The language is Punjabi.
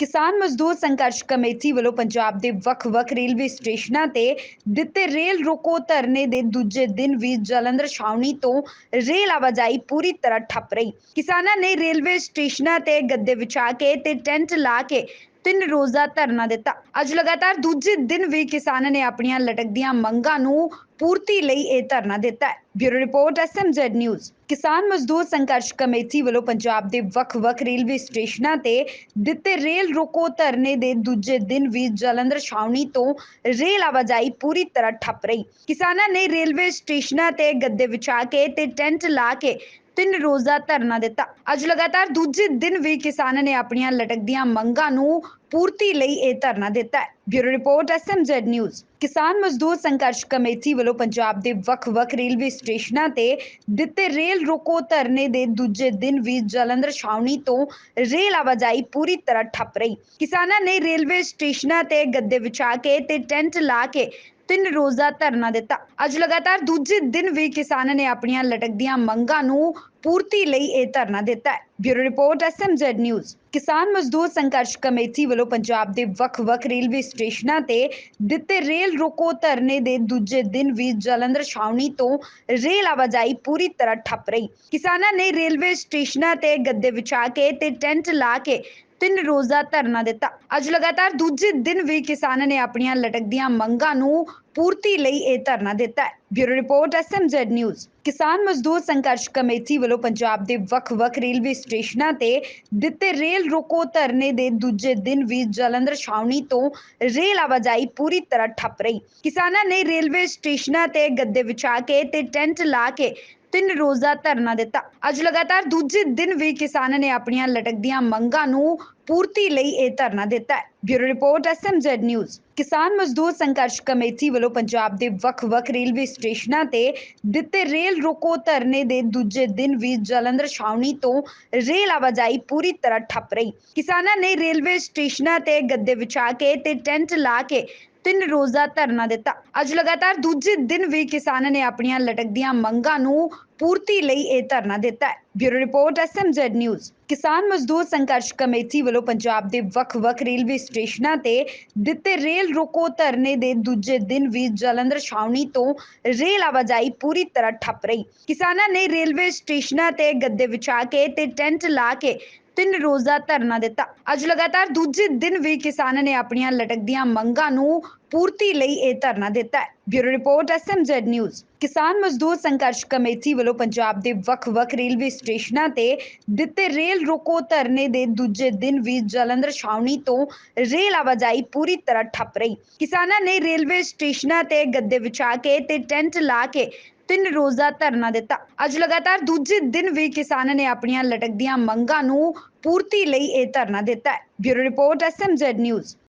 ਕਿਸਾਨ ਮਜ਼ਦੂਰ ਸੰਘਰਸ਼ ਕਮੇਟੀ ਵੱਲੋਂ ਪੰਜਾਬ ਦੇ ਵੱਖ-ਵੱਖ ਰੇਲਵੇ ਸਟੇਸ਼ਨਾਂ ਤੇ ਦਿੱਤੇ ਰੇਲ ਰੋਕੋ ਧਰਨੇ ਦੇ ਦੂਜੇ ਦਿਨ ਵੀ ਜਲੰਧਰ ਛਾਉਣੀ ਤੋਂ ਰੇਲ ਆਵਾਜਾਈ ਪੂਰੀ ਤਰ੍ਹਾਂ ਠੱਪ ਰਹੀ। ਕਿਸਾਨਾਂ ਨੇ ਰੇਲਵੇ ਸਟੇਸ਼ਨਾਂ ਤੇ ਗੱਦੇ ਵਿਛਾ ਕੇ ਤੇ ਟੈਂਟ ਲਾ ਕੇ ਤਿੰਨ ਰੋਜ਼ਾ ਧਰਨਾ ਦਿੱਤਾ। ਅੱਜ ਲਗਾਤਾਰ ਦੂਜੇ ਦਿਨ ਵੀ ਕਿਸਾਨਾਂ ਨੇ ਆਪਣੀਆਂ ਲਟਕਦੀਆਂ ਮੰਗਾਂ ਨੂੰ ਪੂਰਤੀ ਲਈ ਇਹ ਧਰਨਾ ਦਿੱਤਾ ਹੈ। ਬਿਊਰੋ ਰਿਪੋਰਟ ਐਸਐਮਜ਼ੈਡ ਨਿਊਜ਼ ਕਿਸਾਨ ਮਜ਼ਦੂਰ ਸੰਘਰਸ਼ ਕਮੇਟੀ ਵੱਲੋਂ ਪੰਜਾਬ ਦੇ ਵੱਖ-ਵੱਖ ਰੇਲਵੇ ਸਟੇਸ਼ਨਾਂ ਤੇ ਦਿੱਤੇ ਰੇਲ ਰੋਕੋ ਧਰਨੇ ਦੇ ਦੂਜੇ ਦਿਨ ਵੀ ਜਲੰਧਰ ਛਾਉਣੀ ਤੋਂ ਰੇਲ ਆਵਾਜਾਈ ਪੂਰੀ ਤਰ੍ਹਾਂ ਠੱਪ ਰਹੀ। ਕਿਸਾਨਾਂ ਨੇ ਰੇਲਵੇ ਸਟੇਸ਼ਨਾਂ ਤੇ ਗੱਦੇ ਵਿਛਾ ਕੇ ਤੇ ਟੈਂਟ ਲਾ ਕੇ ਤਿੰਨ ਰੋਜ਼ਾ ਧਰਨਾ ਦਿੱਤਾ। ਅੱਜ ਲਗਾਤਾਰ ਦੂਜੇ ਦਿਨ ਵੀ ਕਿਸਾਨਾਂ ਨੇ ਆਪਣੀਆਂ ਲਟਕਦੀਆਂ ਮੰਗਾਂ ਨੂੰ ਪੂਰਤੀ ਲਈ ਇਹ ਧਰਨਾ ਦਿੱਤਾ ਹੈ। Bureau report, SMZ news. ਕਿਸਾਨ ਮਜ਼ਦੂਰ ਸੰਘਰਸ਼ ਕਮੇਟੀ ਵੱਲੋਂ ਪੰਜਾਬ ਦੇ ਵੱਖ-ਵੱਖ ਰੇਲਵੇ ਸਟੇਸ਼ਨਾਂ ਤੇ ਦਿੱਤੇ ਰੇਲ ਰੋਕੋ ਧਰਨੇ ਦੇ ਦੂਜੇ ਦਿਨ ਵੀ ਜਲੰਧਰ ਛਾਉਣੀ ਤੋਂ ਰੇਲ ਆਵਾਜਾਈ ਪੂਰੀ ਤਰ੍ਹਾਂ ਠੱਪ ਰਹੀ। ਕਿਸਾਨਾਂ ਨੇ ਰੇਲਵੇ ਸਟੇਸ਼ਨਾਂ ਤੇ ਗੱਦੇ ਵਿਛਾ ਕੇ ਤੇ ਟੈਂਟ ਲਾ ਕੇ ਤਿੰਨ ਰੋਜ਼ਾ ਧਰਨਾ ਦਿੱਤਾ। ਅੱਜ ਲਗਾਤਾਰ ਦੂਜੇ ਦਿਨ ਵੀ ਕਿਸਾਨਾਂ ਨੇ ਆਪਣੀਆਂ ਲਟਕਦੀਆਂ ਮੰਗਾਂ ਨੂੰ ਪੂਰਤੀ ਲਈ ਇਹ ਧਰਨਾ ਦਿੱਤਾ ਹੈ। Bureau report SMZ news. ਕਿਸਾਨ ਮਜ਼ਦੂਰ ਸੰਘਰਸ਼ ਕਮੇਟੀ ਵੱਲੋਂ ਪੰਜਾਬ ਦੇ ਵੱਖ-ਵੱਖ ਰੇਲਵੇ ਸਟੇਸ਼ਨਾਂ ਤੇ ਦਿੱਤੇ ਰੇਲ ਰੋਕੋ ਧਰਨੇ ਦੇ ਦੂਜੇ ਦਿਨ ਵੀ ਜਲੰਧਰ ਛਾਉਣੀ ਤੋਂ ਰੇਲ ਆਵਾਜਾਈ ਪੂਰੀ ਤਰ੍ਹਾਂ ਠੱਪ ਰਹੀ। ਕਿਸਾਨਾਂ ਨੇ ਰੇਲਵੇ ਸਟੇਸ਼ਨਾਂ ਤੇ ਗੱਦੇ ਵਿਛਾ ਕੇ ਤੇ ਟੈਂਟ ਲਾ ਕੇ ਤਿੰਨ ਰੋਜ਼ਾ ਧਰਨਾ ਦਿੱਤਾ। ਅੱਜ ਲਗਾਤਾਰ ਦੂਜੇ ਦਿਨ ਵੀ ਕਿਸਾਨਾਂ ਨੇ ਆਪਣੀਆਂ ਲਟਕਦੀਆਂ ਮੰਗਾਂ ਨੂੰ ਪੂਰਤੀ ਲਈ ਇਹ ਧਰਨਾ ਦਿੱਤਾ ਹੈ। Bureau report SMZ news. ਕਿਸਾਨ ਮਜ਼ਦੂਰ ਸੰਘਰਸ਼ ਕਮੇਟੀ ਵੱਲੋਂ ਪੰਜਾਬ ਦੇ ਵੱਖ-ਵੱਖ ਰੇਲਵੇ ਸਟੇਸ਼ਨਾਂ ਤੇ ਦਿੱਤੇ ਰੇਲ ਰੋਕੋ ਧਰਨੇ ਦੇ ਦੂਜੇ ਦਿਨ ਵੀ ਜਲੰਧਰ ਛਾਉਣੀ ਤੋਂ ਰੇਲ ਆਵਾਜਾਈ ਪੂਰੀ ਤਰ੍ਹਾਂ ਠੱਪ ਰਹੀ। ਕਿਸਾਨਾਂ ਨੇ ਰੇਲਵੇ ਸਟੇਸ਼ਨਾਂ ਤੇ ਗੱਦੇ ਵਿਛਾ ਕੇ ਤੇ ਟੈਂਟ ਲਾ ਕੇ ਤਿੰਨ ਰੋਜ਼ਾ ਧਰਨਾ ਦਿੱਤਾ। ਅੱਜ ਲਗਾਤਾਰ ਦੂਜੇ ਦਿਨ ਵੀ ਕਿਸਾਨਾਂ ਨੇ ਆਪਣੀਆਂ ਲਟਕਦੀਆਂ ਮੰਗਾਂ ਨੂੰ ਪੂਰਤੀ ਲਈ ਇਹ ਧਰਨਾ ਦਿੱਤਾ ਹੈ। Bureau report SMZ news. ਕਿਸਾਨ ਮਜ਼ਦੂਰ ਸੰਘਰਸ਼ ਕਮੇਟੀ ਵੱਲੋਂ ਪੰਜਾਬ ਦੇ ਵੱਖ-ਵੱਖ ਰੇਲਵੇ ਸਟੇਸ਼ਨਾਂ ਤੇ ਦਿੱਤੇ ਰੇਲ ਰੋਕੋ ਧਰਨੇ ਦੇ ਦੂਜੇ ਦਿਨ ਵੀ ਜਲੰਧਰ ਛਾਉਣੀ ਤੋਂ ਰੇਲ ਆਵਾਜਾਈ ਪੂਰੀ ਤਰ੍ਹਾਂ ਠੱਪ ਰਹੀ। ਕਿਸਾਨਾਂ ਨੇ ਰੇਲਵੇ ਸਟੇਸ਼ਨਾਂ ਤੇ ਗੱਦੇ ਵਿਛਾ ਕੇ ਤੇ ਟੈਂਟ ਲਾ ਕੇ ਤਿੰਨ ਰੋਜ਼ਾ ਧਰਨਾ ਦਿੱਤਾ। ਅੱਜ ਲਗਾਤਾਰ ਦੂਜੇ ਦਿਨ ਵੀ ਕਿਸਾਨਾਂ ਨੇ ਆਪਣੀਆਂ ਲਟਕਦੀਆਂ ਮੰਗਾਂ ਨੂੰ ਪੂਰਤੀ ਲਈ ਇਹ ਧਰਨਾ ਦਿੱਤਾ ਹੈ। ਬਿਊਰੋ ਰਿਪੋਰਟ ਐਸਐਮਜ਼ੈਡ ਨਿਊਜ਼ ਕਿਸਾਨ ਮਜ਼ਦੂਰ ਸੰਘਰਸ਼ ਕਮੇਟੀ ਵੱਲੋਂ ਪੰਜਾਬ ਦੇ ਵੱਖ-ਵੱਖ ਰੇਲਵੇ ਸਟੇਸ਼ਨਾਂ ਤੇ ਦਿੱਤੇ ਰੇਲ ਰੋਕੋ ਧਰਨੇ ਦੇ ਦੂਜੇ ਦਿਨ ਵੀ ਜਲੰਧਰ ਛਾਉਣੀ ਤੋਂ ਰੇਲ ਆਵਾਜਾਈ ਪੂਰੀ ਤਰ੍ਹਾਂ ਠੱਪ ਰਹੀ। ਕਿਸਾਨਾਂ ਨੇ ਰੇਲਵੇ ਸਟੇਸ਼ਨਾਂ ਤੇ ਗੱਦੇ ਵਿਛਾ ਕੇ ਤੇ ਟੈਂਟ ਲਾ ਕੇ ਤਿੰਨ ਰੋਜ਼ਾ ਧਰਨਾ ਦਿੱਤਾ। ਅੱਜ ਲਗਾਤਾਰ ਦੂਜੇ ਦਿਨ ਵੀ ਕਿਸਾਨਾਂ ਨੇ ਆਪਣੀਆਂ ਲਟਕਦੀਆਂ ਮੰਗਾਂ ਨੂੰ ਪੂਰਤੀ ਲਈ ਇਹ ਧਰਨਾ ਦਿੱਤਾ ਹੈ। ਬਿਊਰੋ ਰਿਪੋਰਟ ਐਸਐਮਜ਼ੈਡ ਨਿਊਜ਼ ਕਿਸਾਨ ਮਜ਼ਦੂਰ ਸੰਘਰਸ਼ ਕਮੇਟੀ ਵੱਲੋਂ ਪੰਜਾਬ ਦੇ ਵੱਖ-ਵੱਖ ਰੇਲਵੇ ਸਟੇਸ਼ਨਾਂ ਤੇ ਦਿੱਤੇ ਰੇਲ ਰੋਕੋ ਧਰਨੇ ਦੇ ਦੂਜੇ ਦਿਨ ਵੀ ਜਲੰਧਰ ਛਾਉਣੀ ਤੋਂ ਰੇਲ ਆਵਾਜਾਈ ਪੂਰੀ ਤਰ੍ਹਾਂ ਠੱਪ ਰਹੀ। ਕਿਸਾਨਾਂ ਨੇ ਰੇਲਵੇ ਸਟੇਸ਼ਨਾਂ ਤੇ ਗੱਦੇ ਵਿਛਾ ਕੇ ਤੇ ਟੈਂਟ ਲਾ ਕੇ ਤਿੰਨ ਰੋਜ਼ਾ ਧਰਨਾ ਦਿੱਤਾ। ਅੱਜ ਲਗਾਤਾਰ ਦੂਜੇ ਦਿਨ ਵੀ ਕਿਸਾਨਾਂ ਨੇ ਆਪਣੀਆਂ ਲਟਕਦੀਆਂ ਮੰਗਾਂ ਨੂੰ ਪੂਰਤੀ ਲਈ ਇਹ ਧਰਨਾ ਦਿੱਤਾ ਹੈ। Bureau report SMZ news.